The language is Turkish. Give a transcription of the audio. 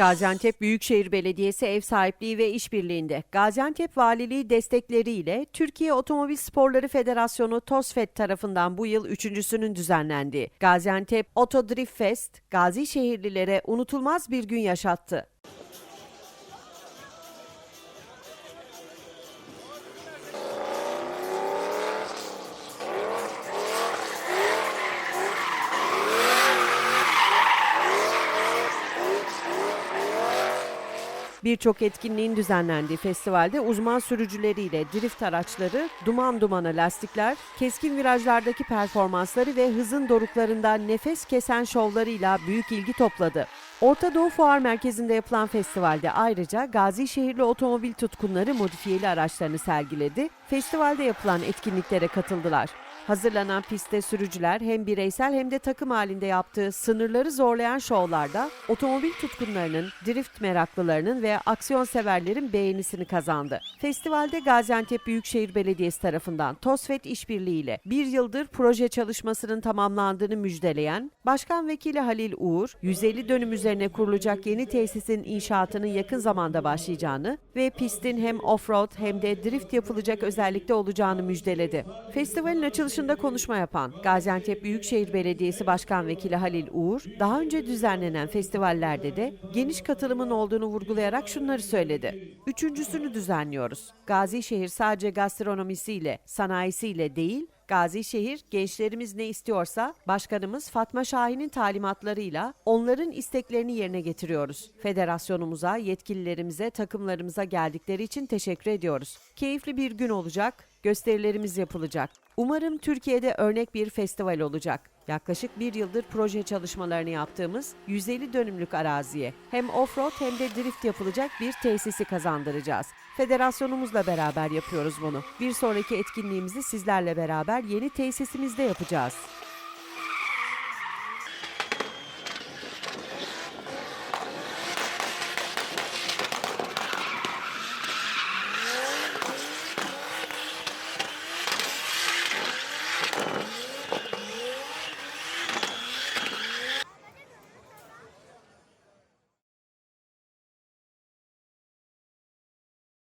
Gaziantep Büyükşehir Belediyesi ev sahipliği ve işbirliğinde Gaziantep Valiliği destekleriyle Türkiye Otomobil Sporları Federasyonu TOSFET tarafından bu yıl üçüncüsünün düzenlendiği Gaziantep Oto Drift Fest, Gazi şehirlilere unutulmaz bir gün yaşattı. Birçok etkinliğin düzenlendiği festivalde uzman sürücüleriyle drift araçları, duman dumana lastikler, keskin virajlardaki performansları ve hızın doruklarında nefes kesen şovlarıyla büyük ilgi topladı. Orta Doğu Fuar Merkezi'nde yapılan festivalde ayrıca Gazi şehirli otomobil tutkunları modifiyeli araçlarını sergiledi. Festivalde yapılan etkinliklere katıldılar. Hazırlanan pistte sürücüler hem bireysel hem de takım halinde yaptığı sınırları zorlayan şovlarda otomobil tutkunlarının, drift meraklılarının ve aksiyon severlerin beğenisini kazandı. Festivalde Gaziantep Büyükşehir Belediyesi tarafından TOSFET işbirliğiyle bir yıldır proje çalışmasının tamamlandığını müjdeleyen Başkan Vekili Halil Uğur, 150 dönüm üzerine kurulacak yeni tesisin inşaatının yakın zamanda başlayacağını ve pistin hem offroad hem de drift yapılacak özellikte olacağını müjdeledi. Festivalin açılışında konuşma yapan Gaziantep Büyükşehir Belediyesi Başkan Vekili Halil Uğur, daha önce düzenlenen festivallerde de geniş katılımın olduğunu vurgulayarak şunları söyledi. Üçüncüsünü düzenliyoruz. Gazişehir sadece gastronomisiyle, sanayisiyle değil, Gazişehir gençlerimiz ne istiyorsa başkanımız Fatma Şahin'in talimatlarıyla onların isteklerini yerine getiriyoruz. Federasyonumuza, yetkililerimize, takımlarımıza geldikleri için teşekkür ediyoruz. Keyifli bir gün olacak, gösterilerimiz yapılacak. Umarım Türkiye'de örnek bir festival olacak. Yaklaşık bir yıldır proje çalışmalarını yaptığımız 150 dönümlük araziye hem offroad hem de drift yapılacak bir tesisi kazandıracağız. Federasyonumuzla beraber yapıyoruz bunu. Bir sonraki etkinliğimizi sizlerle beraber yeni tesisimizde yapacağız.